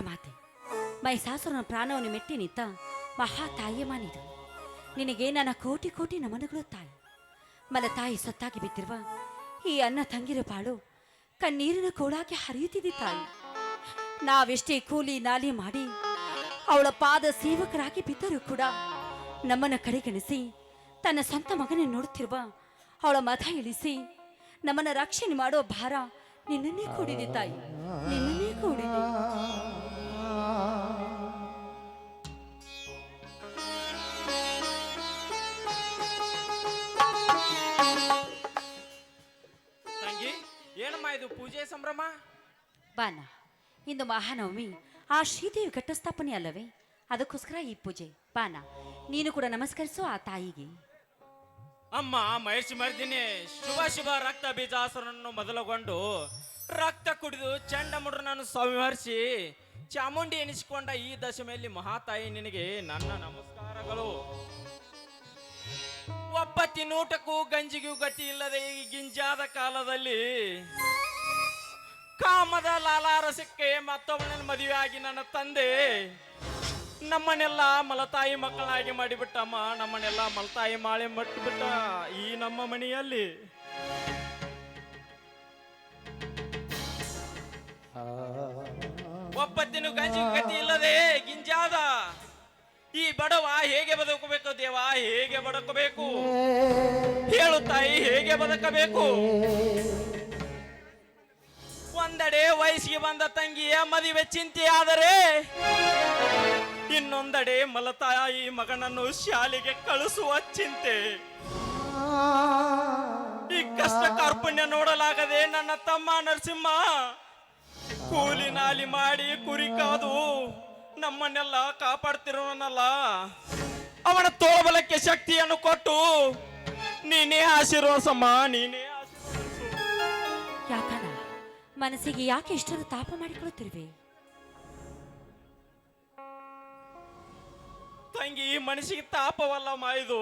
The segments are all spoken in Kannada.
ಮಾತೆ ಮೈಸಾಸುರನ ಪ್ರಾಣವನ್ನು ಮೆಟ್ಟಿ ನಿಂತ ಮಹಾ ತಾಯಿಯಮ್ಮ ನೀನು ನಿನಗೆ ನನ್ನ ಕೋಟಿ ಕೋಟಿ ನಮನಗಳು ತಾಯಿ. ಮಲ ತಾಯಿ ಸತ್ತಾಗಿ ಬಿದ್ದಿರುವ ಈ ಅನ್ನ ತಂಗಿರ ಬಾಳು ಕಣ್ಣೀರಿನ ಕೋಳಾಗಿ ಹರಿಯುತ್ತಿದೆ ತಾಯಿ. ನಾವೆಷ್ಟೇ ಕೂಲಿ ನಾಲಿ ಮಾಡಿ ಅವಳ ಪಾದ ಸೇವಕರಾಗಿ ಬಿದ್ದರೂ ಕೂಡ ನಮ್ಮನ ಕಡೆಗಣಿಸಿ ತನ್ನ ಸ್ವಂತ ಮಗನ ನೋಡುತ್ತಿರುವ ಅವಳ ಮತ ಇಳಿಸಿ ನಮ್ಮನ್ನ ರಕ್ಷಣೆ ಮಾಡೋ ಭಾರ ನಿನ್ನನ್ನೇ ಕೂಡಿದೆ ತಾಯಿ. ನಿನ್ನನ್ನೇ ಕೂಡಿದೆ. ಇದು ಪೂಜೆ ಸಂಭ್ರಮ? ಬಾನ ಇಂದು ಮಹಾನವಮಿ. ಆ ಶ್ರೀದೇವಿ ಘಟಸ್ಥಾಪನೆ ಅಲ್ಲವೇ? ಅದಕ್ಕೋಸ್ಕರ ಈ ಪೂಜೆ. ಬಾನ ನೀನು ಕೂಡ ನಮಸ್ಕರಿಸು ಆ ತಾಯಿಗೆ. ಅಮ್ಮ ಮಹೇಶ್ ಮರ್ದಿನಿ ಶುಭ ಶುಭ ರಕ್ತ ಬೀಜಾಸುರನನ್ನು ಮೊದಲುಗೊಂಡು ರಕ್ತ ಕುಡಿದು ಚಂಡಮುಡ್ರನನ್ನು ಸಂಹರಿಸಿ ಚಾಮುಂಡಿ ಎನಿಸಿಕೊಂಡ ಈ ದಶಮೆಯಲ್ಲಿ ಮಹಾತಾಯಿ ನಿನಗೆ ನನ್ನ ನಮಸ್ಕಾರಗಳು. ಒಬ್ಬ ತಿನ್ನೂಟಕ್ಕೂ ಗಂಜಿಗೂ ಗತಿ ಇಲ್ಲದೆ ಈ ಗಿಂಜಾದ ಕಾಲದಲ್ಲಿ ಕಾಮದ ಲಾಲಾರಸಕ್ಕೆ ಮತ್ತೊಬ್ಬನ ಮದುವೆಯಾಗಿ ನನ್ನ ತಂದೆ. ನಮ್ಮನ್ನೆಲ್ಲ ಮಲತಾಯಿ ಮಕ್ಕಳಾಗಿ ಮಾಡಿಬಿಟ್ಟಮ್ಮ. ನಮ್ಮನ್ನೆಲ್ಲ ಮಲತಾಯಿ ಮಾಳೆ ಮಟ್ಟಿಬಿಟ್ಟ ಈ ನಮ್ಮ ಮನೆಯಲ್ಲಿ. ಒಪ್ಪತ್ತಿನ ಗಂಜಿ ಗತಿ ಇಲ್ಲದೆ ಗಿಂಜಾದ. ಈ ಬಡವ ಹೇಗೆ ಬದುಕಬೇಕು ದೇವ? ಹೇಗೆ ಬದುಕಬೇಕು? ಹೇಳು ತಾಯಿ, ಹೇಗೆ ಬದುಕಬೇಕು? ಒಂದೆಡೆ ವಯಸ್ಸಿಗೆ ಬಂದ ತಂಗಿಯ ಮದುವೆ ಚಿಂತೆಯಾದರೆ ಇನ್ನೊಂದೆಡೆ ಮಲತಾಯಿ ಮಗನನ್ನು ಶಾಲೆಗೆ ಕಳಿಸುವ ಚಿಂತೆ. ಈ ಕಷ್ಟ ಕಾರ್ಪಣ್ಯ ನೋಡಲಾಗದೆ ನನ್ನ ತಮ್ಮ ನರಸಿಂಹ ಕೂಲಿ ನಾಲಿ ಮಾಡಿ ಕುರಿ ಕಾದು ನಮ್ಮನ್ನೆಲ್ಲ ಕಾಪಾಡ್ತಿರೋನಲ್ಲ. ಅವನ ತೋಳಬಲಕ್ಕೆ ಶಕ್ತಿಯನ್ನು ಕೊಟ್ಟು ನೀನೇ ಆಶೀರ್ವಾಸಮ್ಮ ನೀನೇ ಮನಸ್ಸಿಗೆ ಯಾಕೆ ಇಷ್ಟೊಂದು ತಾಪ ಮಾಡಿಕೊಳ್ಳುತ್ತಿರುವೆ? ತಂಗಿ ಮನಸ್ಸಿಗೆ ತಾಪವಲ್ಲ ಮಾಯ್ದು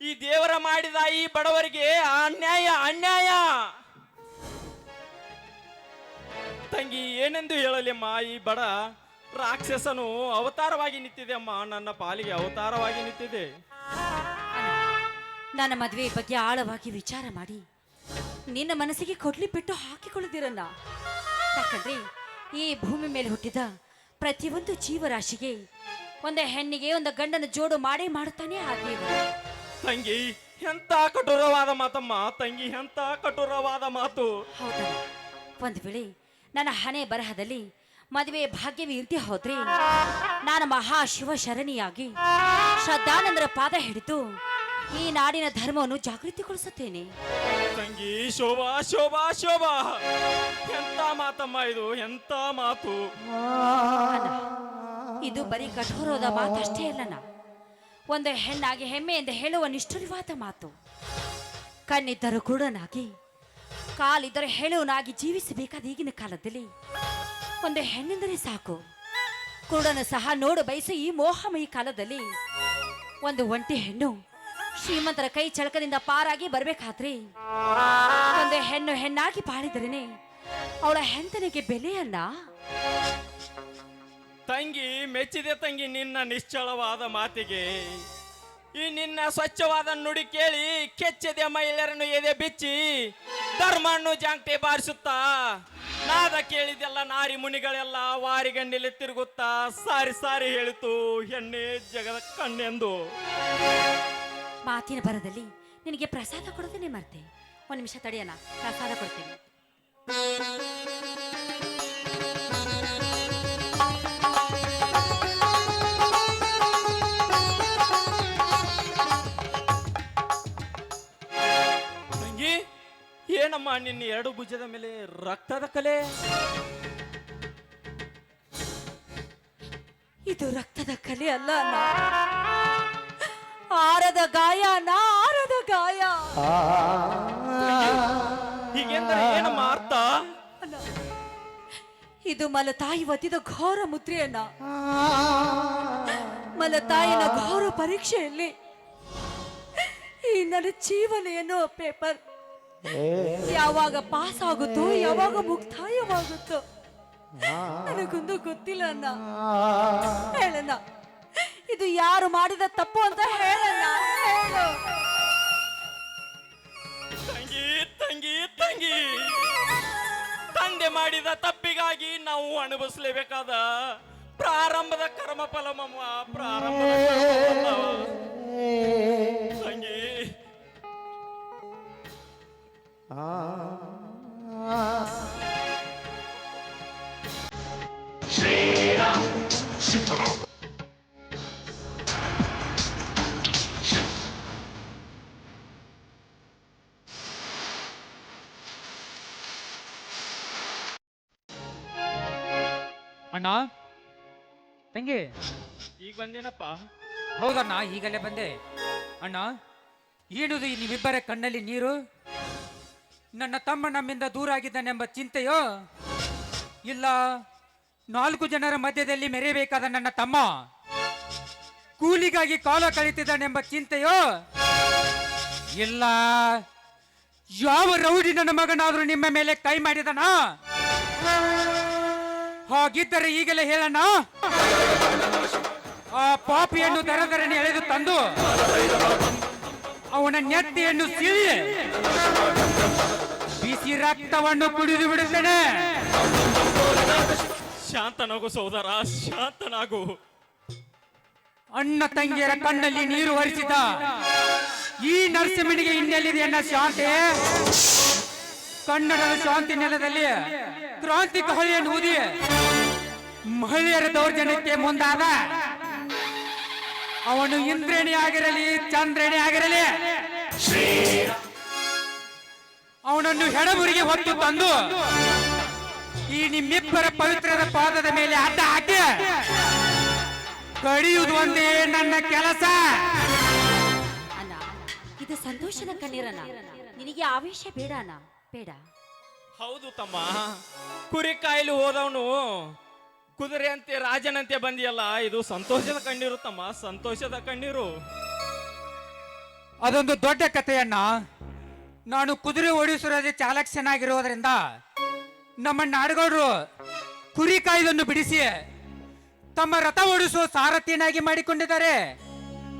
ಈ ದೇವರ ಮಾಡಿದ ಈ ಬಡವರಿಗೆ ಅನ್ಯಾಯ ಅನ್ಯಾಯ. ತಂಗಿ ಏನೆಂದು ಹೇಳಲಿಮ್ಮ ಈ ಬಡ ರಾಕ್ಷಸನು ಅವತಾರವಾಗಿ ನಿಂತಿದೆ ಅಮ್ಮ. ನನ್ನ ಪಾಲಿಗೆ ಅವತಾರವಾಗಿ ನಿಂತಿದೆ. ನನ್ನ ಮದುವೆ ಬಗ್ಗೆ ಆಳವಾಗಿ ವಿಚಾರ ಮಾಡಿ. ನಿನ್ನ ಮನಸ್ಸಿಗೆ ಕೊಡ್ಲಿ ಬಿಟ್ಟು ಹಾಕಿಕೊಳ್ಳದಿರಲ್ಲ ಯಾಕಂದ್ರೆ ಈ ಭೂಮಿ ಮೇಲೆ ಹುಟ್ಟಿದ ಪ್ರತಿಯೊಂದು ಜೀವರಾಶಿಗೆ ಒಂದು ಹೆಣ್ಣಿಗೆ ಒಂದು ಗಂಡನ ಜೋಡು ಮಾಡೇ ಮಾಡುತ್ತಾನೆ ಆ ದೇವರು ತಂಗಿ ಎಂತ ಕಠೋರವಾದ ಮಾತಮ್ಮ ತಂಗಿ ಎಂತ ಕಠೋರವಾದ ಮಾತು. ಹೌದಲ್ಲ ಒಂದು ವೇಳೆ ನನ್ನ ಹಣೆ ಬರಹದಲ್ಲಿ ಮದುವೆ ಭಾಗ್ಯವೇ ಇರ್ತಿ ಹೋದ್ರೆ ನಾನು ಮಹಾ ಶಿವ ಶರಣಿಯಾಗಿ ಶ್ರದ್ಧಾನಂದರ ಪಾದ ಹಿಡಿದು ಈ ನಾಡಿನ ಧರ್ಮವನ್ನು ಜಾಗೃತಿಗೊಳಿಸುತ್ತೇನೆ. ತಂಗಿ, ಶೋಭಾ ಶೋಭಾ ಶೋಭಾ. ಎಂತ ಮಾತಮ್ಮ ಇದು, ಎಂತ ಮಾತು? ಇದು ಬರೀ ಕಠೋರದ ಮಾತಷ್ಟೇ ಅಲ್ಲನ ಒಂದು ಹೆಣ್ಣಾಗಿ ಹೆಮ್ಮೆಯಿಂದ ಹೇಳುವ ನಿಷ್ಠುರವಾದ ಮಾತು. ಕಣ್ಣಿದ್ದರೂ ಕುರುಡನಾಗಿ, ಕಾಲಿದ್ದರೆ ಹೇಳುವನಾಗಿ ಜೀವಿಸಬೇಕಾದ ಈಗಿನ ಕಾಲದಲ್ಲಿ ಒಂದು ಹೆಣ್ಣೆಂದರೆ ಸಾಕು. ಕುರುಡನ ಸಹ ನೋಡು ಬಯಸಿ ಈ ಮೋಹಮಯಿ ಕಾಲದಲ್ಲಿ ಒಂದು ಒಂಟಿ ಹೆಣ್ಣು ಶ್ರೀಮಂತರ ಕೈ ಚಳಕದಿಂದ ಪಾರಾಗಿ ಬರ್ಬೇಕಾದ್ರಿ ಒಂದು ಹೆಣ್ಣು ಹೆಣ್ಣಾಗಿ ಬಾಳಿದ್ರೇನೆ ಅವಳ ಹೆಂತನಿಗೆ ಬೆಲೆ ಅಲ್ಲ ತಂಗಿ, ಮೆಚ್ಚಿದೆ ತಂಗಿ, ನಿನ್ನ ನಿಶ್ಚಳವಾದ ಮಾತಿಗೆ. ಈ ನಿನ್ನ ಸ್ವಚ್ಛವಾದ ನುಡಿ ಕೇಳಿ ಕೆಚ್ಚದೆ ಮಹಿಳೆಯರನ್ನು ಎದೆ ಬಿಚ್ಚಿ ಧರ್ಮಣ್ಣು ಜಾಂಕ್ಟಿ ಬಾರಿಸುತ್ತಾ, ನಾದ ಕೇಳಿದೆಲ್ಲ ನಾರಿ ಮುನಿಗಳೆಲ್ಲ ವಾರಿಗಂಡಿಲಿ ತಿರುಗುತ್ತಾ, ಸಾರಿ ಸಾರಿ ಹೇಳಿತು, ಹೆಣ್ಣೆ ಜಗದ ಕಣ್ಣೆಂದು. ಮಾತಿನ ಬರದಲ್ಲಿ ನಿನಗೆ ಪ್ರಸಾದ ಕೊಡೋದನ್ನೇ ಮರ್ತೆ. ಒಂದು ನಿಮಿಷ ತಡೆಯಲ್ಲ ಪ್ರಸಾದ ಕೊಡ್ತೀನಿ. ತಂಗಿ ಏನಮ್ಮ ನಿನ್ನ ಎರಡು ಭುಜದ ಮೇಲೆ ರಕ್ತದ ಕಲೆ? ಇದು ರಕ್ತದ ಕಲೆ ಅಲ್ಲ ಅಣ್ಣ. ಆರದ ಗಾಯ ನಾ ಆರದ ಗಾಯ ಹೀಗೆಂದರೆ ಏನಮ್ಮ ಅರ್ಥ ಇದು ಮಲತಾಯಿ ಒತ್ತಿದ ಘೋರ ಮುದ್ರೆಯನ್ನ. ಮಲತಾಯಿನ ಘೋರ ಪರೀಕ್ಷೆಯಲ್ಲಿ ಈ ನನ್ನ ಜೀವನ ಎನ್ನುವ ಪೇಪರ್ ಯಾವಾಗ ಪಾಸ್ ಆಗುತ್ತೋ ಯಾವಾಗ ಮುಕ್ತಾಯವಾಗುತ್ತೋ ನನಗೊಂದು ಗೊತ್ತಿಲ್ಲ ಅಣ್ಣ. ಹೇಳಣ್ಣ. ಇದು ಯಾರು ಮಾಡಿದ ತಪ್ಪು ಅಂತ ಹೇಳಲ್ಲ ಹೇಳು. ತಂಗಿ ತಂಗಿ ತಂಗಿ. ತಂದೆ ಮಾಡಿದ ತಪ್ಪಿಗಾಗಿ ನಾವು ಅನುಭವಿಸಲೇಬೇಕಾದ ಪ್ರಾರಂಭದ ಕರ್ಮ ಫಲ ಮಮ್ಮ ಪ್ರಾರಂಭದ ಕರ್ಮಫಲ. ತಂಗಿ ಅಣ್ಣ? ತಂಗಿ? ಈಗ ಬಂದೇನಪ್ಪ? ಹೌದಣ್ಣ ಈಗಲೇ ಬಂದೆ. ಅಣ್ಣ ಏನುದು ಈ ನಿಮ್ಮಿಬ್ಬರ ಕಣ್ಣಲ್ಲಿ ನೀರು? ನನ್ನ ತಮ್ಮ ನಮ್ಮಿಂದ ದೂರ ಆಗಿದ್ದಾನೆಂಬ ಚಿಂತೆಯೋ? ಇಲ್ಲ ನಾಲ್ಕು ಜನರ ಮಧ್ಯದಲ್ಲಿ ಮೆರೆಯಬೇಕಾದ ನನ್ನ ತಮ್ಮ? ಕೂಲಿಗಾಗಿ ಕಾಲ ಕಳೀತಿದ್ದಾನೆಂಬ ಚಿಂತೆಯೋ? ಇಲ್ಲ ಯಾವ ರೌಡಿ ನನ್ನ ಮಗನಾದ್ರೂ ನಿಮ್ಮ ಮೇಲೆ ಕೈ ಮಾಡಿದನ? ಹಾಗಿದ್ದರೆ ಈಗಲೇ ಹೇಳಣ್ಣ. ಆ ಪಾಪಿಯನ್ನು ದರದರನೆ ಎಳೆದು ತಂದು ಅವನ ನೆತ್ತಿಯನ್ನು ಸೀಳಿ. ಬಿಸಿ ರಕ್ತವನ್ನು ಕುಡಿದು ಬಿಡುತ್ತೇನೆ. ಶಾಂತನಾಗು ಸೋದರ ಶಾಂತನಾಗು. ಅಣ್ಣ ತಂಗಿಯರ ಕಣ್ಣಲ್ಲಿ ನೀರು ಹರಿಸಿದ. ಈ ನರಸಿಂಹನಿಗೆ ಇನ್ನೆಲ್ಲಿದೆ ಅನ್ನ ಶಾಂತಿ? ಕನ್ನಡದ ಶಾಂತಿ ನೆಲದಲ್ಲಿ ಕ್ರಾಂತಿ ಕಹಳೆಯನ್ನು ಊದಿ ಮಹಿಳೆಯರ ದೌರ್ಜನ್ಯಕ್ಕೆ ಮುಂದಾದ ಅವನು ಇಂದ್ರೇಣಿ ಆಗಿರಲಿ, ಚಂದ್ರೇಣಿ ಆಗಿರಲಿ. ಅವನನ್ನು ಹೆಡಬುರಿಗೆ ಹೊತ್ತು ತಂದು ಈ ನಿಮ್ಮಿಬ್ಬರ ಪವಿತ್ರದ ಪಾದದ ಮೇಲೆ ಅಡ್ಡ ಹಾಕಿ ಕಡಿಯುವುದು ಒಂದೇ ನನ್ನ ಕೆಲಸ. ಇದು ಸಂತೋಷದ ಕಣ್ಣೀರನ ನಿನಗೆ ಆವೇಶ ಬೇಡ ಬೇಡ. ಹೌದು ತಮ್ಮ. ಕುರಿ ಕಾಯಿಲು ಹೋದವನು ಕುದುರೆಯಂತೆ ರಾಜನಂತೆ ಬಂದಿಯಲ್ಲ ಇದು ಸಂತೋಷದ ಕಣ್ಣೀರು ತಮ್ಮ ಸಂತೋಷದ ಕಣ್ಣೀರು. ಅದೊಂದು ದೊಡ್ಡ ಕಥೆಯನ್ನ ನಾನು ಕುದುರೆ ಓಡಿಸುವುದೇ ಚೆನ್ನಾಗಿರೋದ್ರಿಂದ ನಮ್ಮ ನಾಡುಗೌಡರು ಕುರಿ ಕಾಯ್ದನ್ನು ಬಿಡಿಸಿ ತಮ್ಮ ರಥ ಓಡಿಸುವ ಸಾರಥಿಯನ್ನಾಗಿ ಮಾಡಿಕೊಂಡಿದ್ದಾರೆ.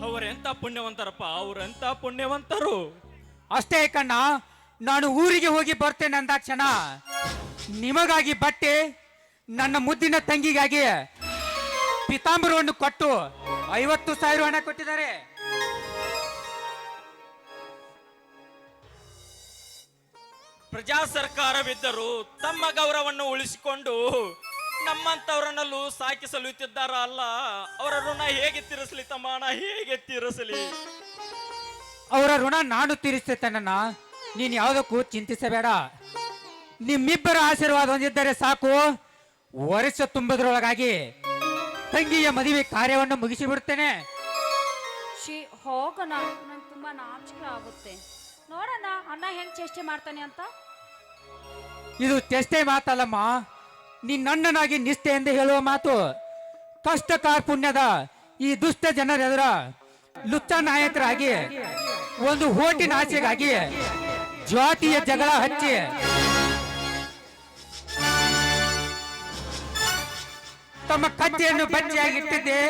ಅವರೆಂತ ಪುಣ್ಯವಂತರಪ್ಪ ಅವರೆಂತ ಪುಣ್ಯವಂತರು. ಅಷ್ಟೇ ಕಣ್ಣ ನಾನು ಊರಿಗೆ ಹೋಗಿ ಬರ್ತೇನೆ ಅಂದಾಕ್ಷಣ. ನಿಮಗಾಗಿ ಬಟ್ಟೆ ನನ್ನ ಮುದ್ದಿನ ತಂಗಿಗಾಗಿ ಪಿತಾಂಬರವನ್ನು ಕೊಟ್ಟು ಐವತ್ತು ಸಾವಿರ ಹಣ ಕೊಟ್ಟಿದ್ದಾರೆ. ಪ್ರಜಾ ಸರ್ಕಾರವಿದ್ದರೂ ತಮ್ಮ ಗೌರವವನ್ನು ಉಳಿಸಿಕೊಂಡು ನಮ್ಮಂತವರನ್ನಲ್ಲೂ ಸಾಕಿಸಲು ಸಲುತ್ತಿದ್ದಾರ ಅಲ್ಲ? ಅವರ ಋಣ ಹೇಗೆ ತೀರಿಸಲಿ ತಮ್ಮ ಹಣ? ಹೇಗೆ ತೀರಿಸಲಿ? ಅವರ ಋಣ ನಾನು ತೀರಿಸ್ತೇನನ್ನ ನೀನು ಯಾವುದಕ್ಕೂ ಚಿಂತಿಸಬೇಡ. ನಿಮ್ಮಿಬ್ಬರ ಆಶೀರ್ವಾದ ಹೊಂದಿದ್ದರೆ ಸಾಕು. ವರ್ಷ ತುಂಬದ್ರೊಳಗಾಗಿ ತಂಗಿಯ ಮದುವೆ ಕಾರ್ಯವನ್ನು ಮುಗಿಸಿ ಬಿಡ್ತೇನೆ ಶಿ ಹೋಗೋಣ. ನಂಗೆ ತುಂಬಾ ನಾಚಿಕೆ ಆಗುತ್ತೆ. ನೋಡೋಣ ಅಣ್ಣ ಹೆಂಗ್ ಚೇಷ್ಟೆ ಮಾಡ್ತಾನೆ ಅಂತ? ಇದು ಚೇಷ್ಟೆ ಮಾತಲ್ಲಮ್ಮ. ನಿನ್ನಣ್ಣನಾಗಿ ನಿಷ್ಠೆ ಎಂದು ಹೇಳುವ ಮಾತು ಕಷ್ಟ ಕಾರ್ಪುಣ್ಯದ ಈ ದುಷ್ಟ ಜನರೆದುರ ಲುಚ್ಚ ನಾಯಕರಾಗಿ ಒಂದು ಹೋಟಿನ ಆಸೆಗಾಗಿ ಜಾತಿಯ ಜಗಳ ಹಚ್ಚಿ ತಮ್ಮ ಕತ್ತಿಯನ್ನು ಬಚ್ಚಿಯಾಗಿ ಇಟ್ಟಿದ್ದೆ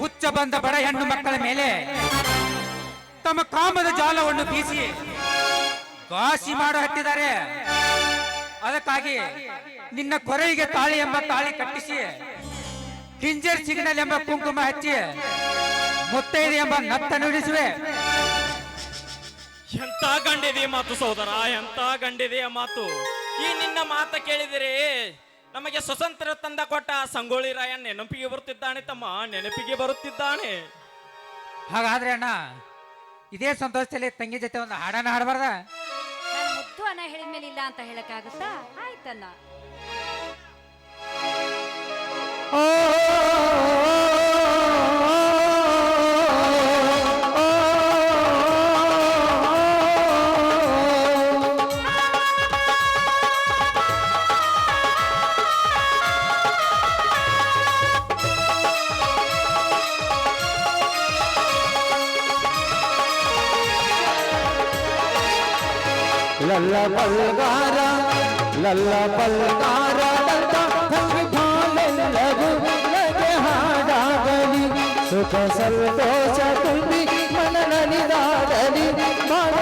ಹುಚ್ಚ ಬಂದ ಬಡ ಹೆಣ್ಣು ಮಕ್ಕಳ ಮೇಲೆ. ತಮ್ಮ ಕಾಮದ ಜಾಲವನ್ನು ಬೀಸಿ ಕಾಸಿ ಮಾಡು ಹತ್ತಿದ್ದಾರೆ. ಅದಕ್ಕಾಗಿ ನಿನ್ನ ಕೊರಳಿಗೆ ತಾಳಿ ಎಂಬ ತಾಳಿ ಕಟ್ಟಿಸಿ, ಕಿಂಜರ್ ಸಿಗ್ನಲ್ ಎಂಬ ಕುಂಕುಮ ಹಚ್ಚಿ ಮುತ್ತೈದೆ ಎಂಬ ನತ್ತ ನುಡಿಸುವೆ ಎಂತ ಗಂಡಿದೆ ಮಾತು ಸೋದರ ಎಂತ ಗಂಡಿದೆಯ ಮಾತು? ಈ ನಿನ್ನ ಮಾತ ಕೇಳಿದರೆ. ನಮಗೆ ಸ್ವತಂತ್ರ ತಂದ ಕೊಟ್ಟ ಸಂಗೊಳ್ಳಿ ರಾಯ ನೆನಪಿಗೆ ಬರುತ್ತಿದ್ದಾನೆ ತಮ್ಮ ನೆನಪಿಗೆ ಬರುತ್ತಿದ್ದಾನೆ. ಹಾಗಾದ್ರೆ ಅಣ್ಣ ಇದೇ ಸಂತೋಷದಲ್ಲಿ ತಂಗಿ ಜೊತೆ ಒಂದು ಹಾಡನ್ನ ಹಾಡಬಾರ್ದ? ನಾನು ಮುದ್ದು ಅಣ್ಣ ಹೇಳಿದ್ಮೇಲೆ ಇಲ್ಲ ಅಂತ ಹೇಳಕ್ಕಾಗುತ್ತಾ? ಆಯ್ತಣ್ಣ. ಲಲ್ಲ ಬಲ್ಗಾರ ಲಲ್ಲ ಬಲ್ಗಾರ ತಂಗಿ ಬಾಳೆಲ್ಲವೂ ನಗೆ ಹಾಡಾಗಲಿ. ಸುಖ ಸಂತೋಷ ತುಂಬಿ ಮನ ನಲಿದಾಡಲಿ ಮನ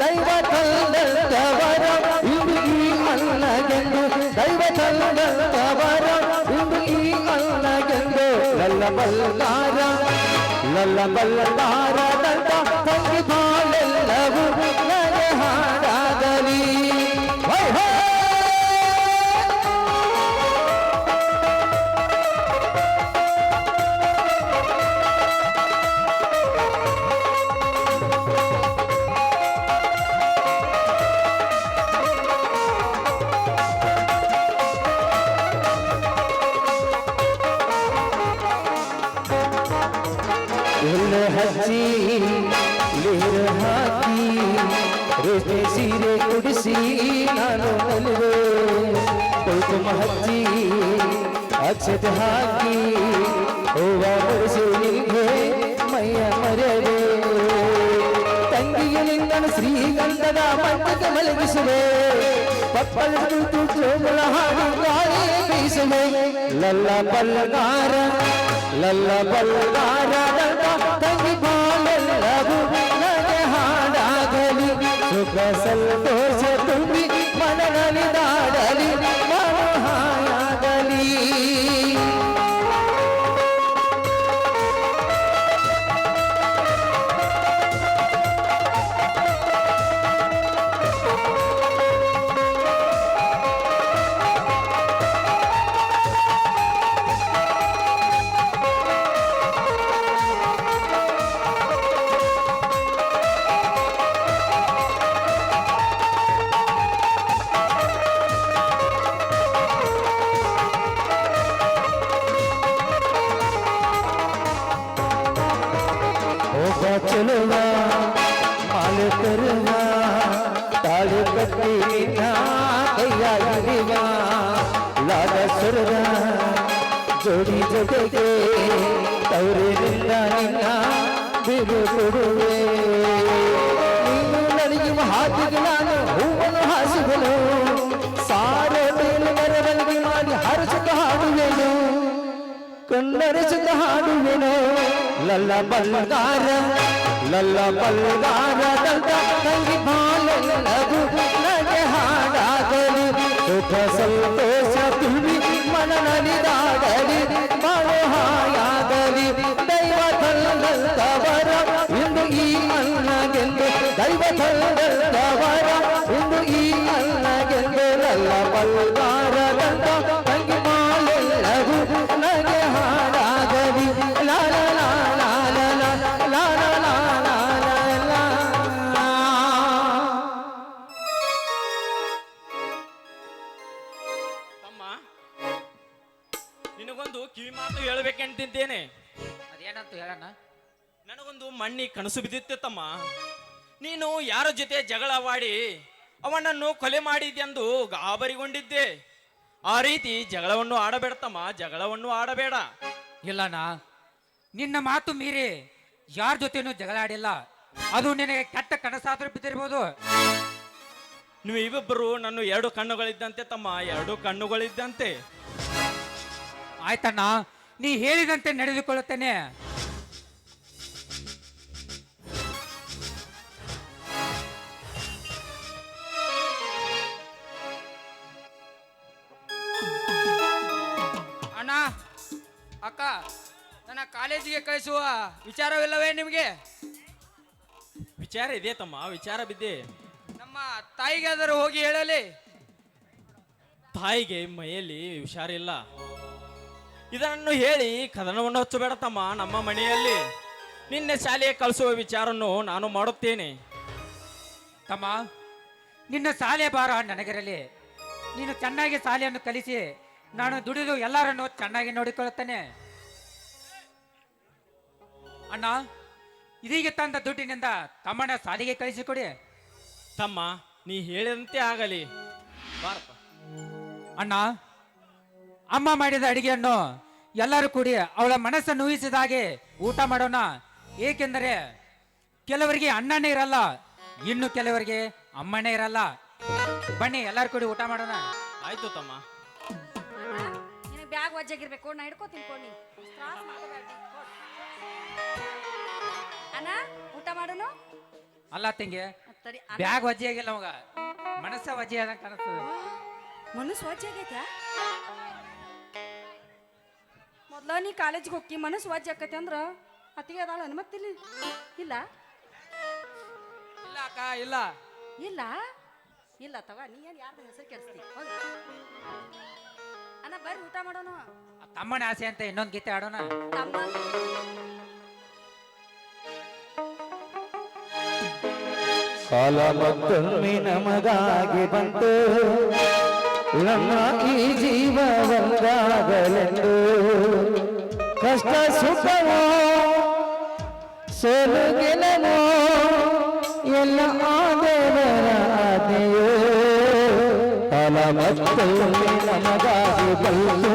ದೈವ ತಂದವರ ಇಂದು ಈ ಅಲ್ಲಗೆಂದು, ದೈವ ತಂದವರ ಇಂದು ಈ ಅಲ್ಲಗೆಂದು. ಲಲ್ಲ ಬಲ್ಲಾರ ಲಲ್ಲ ಬಲ್ಲಾರ ದಂಡ ತಂಗಿ ಬಾಳೆಲ್ಲವೂ ಶ್ರೀಗಂಧದ ಮಟ್ಟಕ್ಕೆ ಮಲಗಿಸುವೆ ಪಪ್ಪಳ ತುತ್ತು ಚೋಮಳ ಗಾಳಿ ಬೀಸುವೆ ಲಲ್ಲ ಬಲ್ಲಗಾರ ಲಲ್ಲ ಬಲ್ಲಗಾರ ತಂಗಿ ಬಾಳೆಲ್ಲವೂ ನಗೆ ಹಾಡಾಗಲಿ. ಸುಖ ಸಂತೋಷ ತುಂಬಿ ಮನನಲಿದಾಡಲಿ ಮನ ಜೊತೆಗೆ ತವರಿನಿಂದ ನಿನ್ನ ಬಿರು ಕೊಡುವೆ. ನೀನು ನನಗೆ ಹಾಕಿಗೆ ನಾನು ಹೂವನ್ನು ಹಾಸಿದನು ಸಾರದಲ್ಲಿ ಮೆರವಣಿಗೆ ಮಾಡಿ ಹರಸುತ್ತ ಹಾಡುವೆನು. ಕಣ್ಣರಸುತ್ತ ಹಾಡುವೆನು. ಲಲ್ಲ ಬಲ್ಲಗಾರ, ಲಲ್ಲ ಬಲ್ಲಗಾರದಂತ ತಂಗಿ ಬಾಲೆಲ್ಲದು ನನಗೆ ಹಾಡಾಗಲಿ. ಸುಖ ಸಂತೋಷ ತುಂಬಿ ಮನ ನಲಿದಾಡಲಿ ಬಾಳು ಹಾಯಾಗಲಿ ದೈವ ತಂದವರ ಇಂದು ಈ ಅನ್ನಗೆಂದು ದೈವ ತಂದವರ ಇಂದು ಈ ಅನ್ನಗೆಂದು ಲಲ್ಲ ಬಲ್ಲಗಾರದಂತ ತಂಗಿ ಬಾಲೆಲ್ಲದು ನನಗೆ ಹಾಡಾಗಲಿ ಲಾಲ ಲಾಲ ಲಾಲ ಲಾಲ ತಮ್ಮ ನಿನಗೊಂದು ಕಿವಿ ಮಾತು ಹೇಳ್ಬೇಕಂತಿದ್ದೇನೆ ಅದೇನಂತ ಹೇಳಣ್ಣ? ನನಗೊಂದು ಮಣ್ಣಿ ಕನಸು ಬಿದ್ದಿತ್ತೆ ತಮ್ಮ. ನೀನು ಯಾರ ಜೊತೆ ಜಗಳವಾಡಿ ಅವನನ್ನು ಕೊಲೆ ಮಾಡಿದೆಂದು ಗಾಬರಿಗೊಂಡಿದ್ದೆ. ಆ ರೀತಿ ಜಗಳವನ್ನು ಆಡಬೇಡ ತಮ್ಮ ಜಗಳವನ್ನು ಆಡಬೇಡ. ಇಲ್ಲಣ್ಣ ನಿನ್ನ ಮಾತು ಮೀರಿ ಯಾರ ಜೊತೆನೂ ಜಗಳ ಆಡಿಲ್ಲ. ಅದು ನಿನಗೆ ಕೆಟ್ಟ ಕನಸಾದ್ರೂ ಬಿದ್ದಿರ್ಬೋದು. ನೀವು ಇವಿಬ್ಬರು ನನ್ನ ಎರಡು ಕಣ್ಣುಗಳಿದ್ದಂತೆ ತಮ್ಮ ಎರಡು ಕಣ್ಣುಗಳಿದ್ದಂತೆ. ಆಯ್ತಣ್ಣ ನೀ ಹೇಳಿದಂತೆ ನಡೆದುಕೊಳ್ಳುತ್ತೇನೆ. ಅಣ್ಣ ಅಕ್ಕ ನನ್ನ ಕಾಲೇಜಿಗೆ ಕಳಿಸುವ ವಿಚಾರವಿಲ್ಲವೇ ನಿಮಗೆ? ವಿಚಾರ ಇದೆ ತಮ್ಮ ವಿಚಾರ ಬಿದ್ದೆ. ನಮ್ಮ ತಾಯಿಗಾದರೂ ಹೋಗಿ ಹೇಳಲಿ. ತಾಯಿಗೆ ಮೈಯಲ್ಲಿ ಹುಷಾರಿಲ್ಲ ಇದನ್ನು ಹೇಳಿ ಕದನವನ್ನು ಹಚ್ಚಬೇಡ ತಮ್ಮ, ನಮ್ಮ ಮನೆಯಲ್ಲಿ. ನಿನ್ನೆ ಶಾಲೆಗೆ ಕಳಿಸುವ ವಿಚಾರವನ್ನು ನಾನು ಮಾಡುತ್ತೇನೆ. ತಮ್ಮ, ನಿನ್ನ ಶಾಲೆ ಭಾರ ನನಗಿರಲಿ. ನೀನು ಚೆನ್ನಾಗಿ ಶಾಲೆಯನ್ನು ಕಲಿಸಿ, ನಾನು ದುಡಿದು ಎಲ್ಲರನ್ನು ಚೆನ್ನಾಗಿ ನೋಡಿಕೊಳ್ಳುತ್ತೇನೆ. ಅಣ್ಣ, ಇದೀಗ ತಂದ ದುಡ್ಡಿನಿಂದ ತಮ್ಮನ ಶಾಲೆಗೆ ಕಳಿಸಿಕೊಡಿ. ತಮ್ಮ, ನೀ ಹೇಳಿದಂತೆ ಆಗಲಿ. ಬಾರಪ್ಪ. ಅಣ್ಣ ಅಮ್ಮ ಮಾಡಿದ ಅಡಿಗೆಯನ್ನು ಎಲ್ಲರೂ ಕೂಡಿ ಅವಳ ಮನಸ್ಸನ್ನು ಊಹಿಸಿದ ಹಾಗೆ ಊಟ ಮಾಡೋಣ. ಏಕೆಂದರೆ ಕೆಲವರಿಗೆ ಅಣ್ಣನೇ ಇರಲ್ಲ ಇನ್ನು ಕೆಲವರಿಗೆ ಅಮ್ಮನೇ ಇರಲ್ಲ. ಬನ್ನಿ ಎಲ್ಲರೂ ಕೂಡಿ ಊಟ ಮಾಡೋಣ. ಆಯ್ತು ತಮ್ಮ. ನಿನಗೆ ಬ್ಯಾಗ್ ವಜ್ಜಾಗಿರ್ಬೇಕು ನಾ ಹಿಡ್ಕೋತೀನಿ ಕೊಡಿ ಅಣ್ಣ ಊಟ ಮಾಡೋನು ಅಲ್ಲ ತಂಗಿ ತಡಿ ಬ್ಯಾಗ್ ವಜ್ಜೆ ಆಗಿಲ್ಲ ಅವಾಗ. ಮನಸ್ಸ ವಜ್ಜೆ ಆದಂಗೆ ಕಾಣಿಸ್ತದೆ. ಮನಸ್ಸು ಮೊದ್ಲ ನೀ ಕಾಲೇಜ್ಗೆ ಹೋಗಿ ಮನಸ್ಸು ವಾಜ್ಯ ಆಕತಿ ಅಂದ್ರ ಅತ್ತಿಗೆ ಅದಾಳ ಅನುಮತಿ ಇಲ್ಲ? ಇಲ್ಲ? ಅಕ್ಕ ಇಲ್ಲ. ಇಲ್ಲ? ಇಲ್ಲ ತವ ನೀ ಏನು ಯಾರ್ದ ಹೆಸರು ಕೇಳಿಸ್ತಿ ಅಣ್ಣ ಬರ್ರಿ ಊಟ ಮಾಡೋಣ. ಆ ತಮ್ಮನ ಆಸೆ ಅಂತ ಇನ್ನೊಂದು ಗೀತೆ ಆಡೋಣ ತಮ್ಮ. ಕಾಲ ಮತ್ತೊಮ್ಮೆ ನಮಗಾಗಿ ಬಂತು. ನಮ್ಮ ಈ ಜೀವ ಒಂದಾಗಲೆಂದು ಕಷ್ಟ ಸುಖವೋ, ಸೋಲು ಗೆಲವೋ, ಎಲ್ಲ ಆದೇವರ ಆದೆಯೋ ಕಾಲ ಮತ್ತೊಮ್ಮೆ ನಮಗಾಗಿ ಬಂತು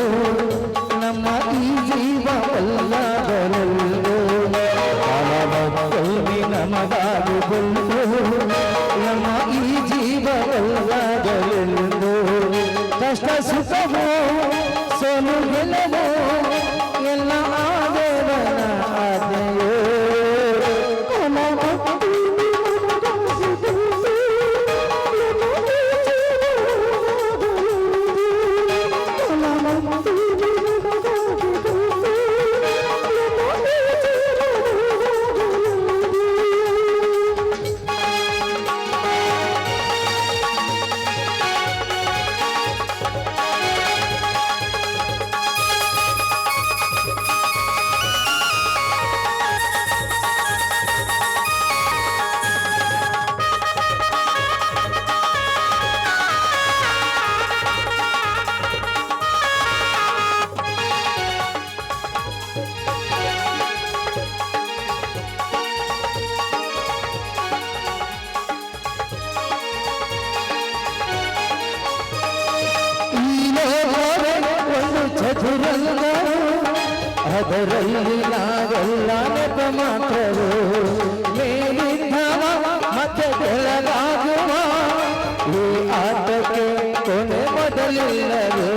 ಆಟಕ್ಕೆ ಕೊನೆ ಮೊದಲಿಲ್ಲದು.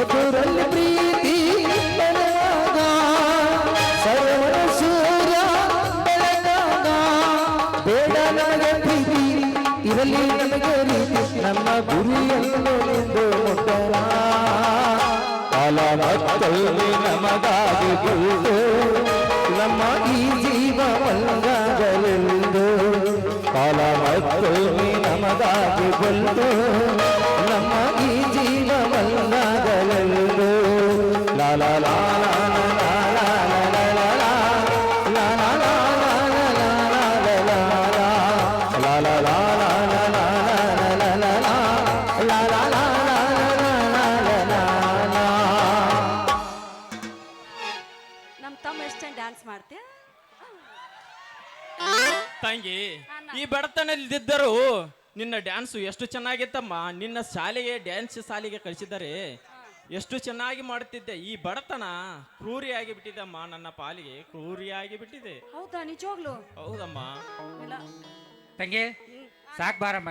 ಎದುರಲ್ಲಿ ಪ್ರೀತಿ ಬೆಳೆದಾಗ ಸರ್ವರ ಸೂರ್ಯ ಬೆಳೆದಾಗ, ಬೇಡ ನಮಗೆ ಪ್ರೀತಿ, ಇರಲಿ ನಮಗೆ ರೀತಿ, ನಮ್ಮ ಗುರಿಯನ್ನು ನಿಂದು ಮುಟ್ಟಲ ಕಾಲ ಮತ್ತೊಮ್ಮೆ ನಮಗಾಗಿ ನಮ್ಮ ಈ ಜೀವ ಒಂದಾಗಲೆಂದು ಹಕ್ಕು ನಮಗಾಗಿ ಬಂದು ನಮ್ಮ ಈ ಜೀವವನ್ನಾಗಲೆಂದು. ಲಾಲ ಲಾಲ ನಿನ್ನ ಡ್ಯಾನ್ಸು ಎಷ್ಟು ಚೆನ್ನಾಗಿತ್ತಮ್ಮ. ನಿನ್ನ ಶಾಲೆಗೆ ಡ್ಯಾನ್ಸ್ ಶಾಲೆಗೆ ಕಳಿಸಿದ್ದಾರೆ. ಎಷ್ಟು ಚೆನ್ನಾಗಿ ಮಾಡುತ್ತಿದ್ದೆ ಈ ಬಡತನ ಕ್ರೂರಿಯಾಗಿ ಬಿಟ್ಟಿದ್ದಮ್ಮ ನನ್ನ ಪಾಲಿಗೆ. ಕ್ರೂರಿಯಾಗಿ ಬಿಟ್ಟಿದೆ. ಹೌದಾ? ನಿಜವಾಗ್ಲು? ಹೌದಮ್ಮ. ತಂಗಿ ಸಾಕ್ ಬಾರಮ್ಮ.